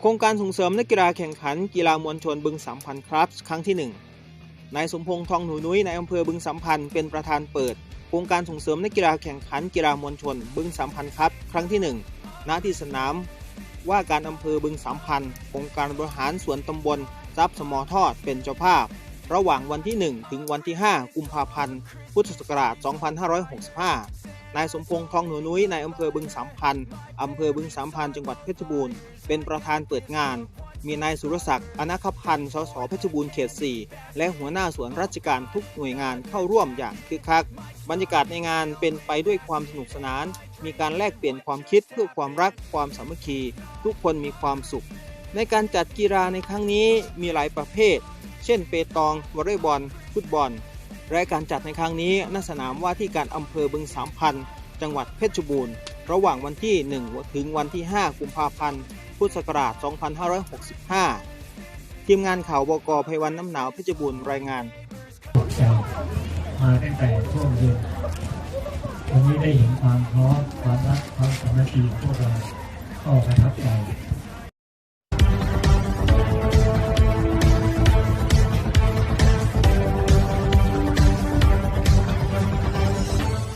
โครงการส่งเสริมนักกีฬาแข่งขันกีฬามวลชนบึงสามพันครับครั้งที่ 1 นายสมพงษ์ทองหนูนุ้ยในอำเภอบึงสามพันเป็นประธานเปิด โครงการส่งเสริมนักกีฬาแข่งขันกีฬามวลชน บึงสามพันครับครั้งที่1ณที่สนามว่าการอำเภอบึงสามพันองค์การบริหารส่วนตำบลทรัพย์สมอทอดเป็นเจ้าภาพ ระหว่างวันที่ 1 ถึงวันที่ 5 กุมภาพันธ์ พุทธศักราช 2565 นายสมพงษ์ทองหนูนุ้ยในอำเภอบึงสามพันอำเภอบึงสามพันจังหวัดเพชรบูรณ์เป็นประธานเปิดงาน มีนายสุรศักดิ์อนาคพันธ์สสเพชรบูรณ์เขต 4 และหัวหน้าส่วนราชการทุกหน่วยงานเข้าร่วมอย่างคึกคัก บรรยากาศในงานเป็นไปด้วยความสนุกสนาน มีการแลกเปลี่ยนความคิดเพื่อความรักความสามัคคี ทุกคนมีความสุข ในการจัดกีฬาในครั้งนี้มีหลายประเภท เช่น เปตองวอลเลย์บอล ฟุตบอล และการจัดในครั้งนี้ณสนามว่าที่การอำเภอบึงสามพันจังหวัดเพชรบูรณ์ ระหว่างวันที่ 1 ถึงวันที่ 5 กุมภาพันธ์พุทธศักราช 2565 ทีมงานข่าวบกไพวันน้ำหนาวเพชรบูรณ์รายงานมาตั้งแต่ช่วงเย็นวันนี้ได้เห็นความพร้อมความรักความสามัคคีของพวกเราก็ประทับใจ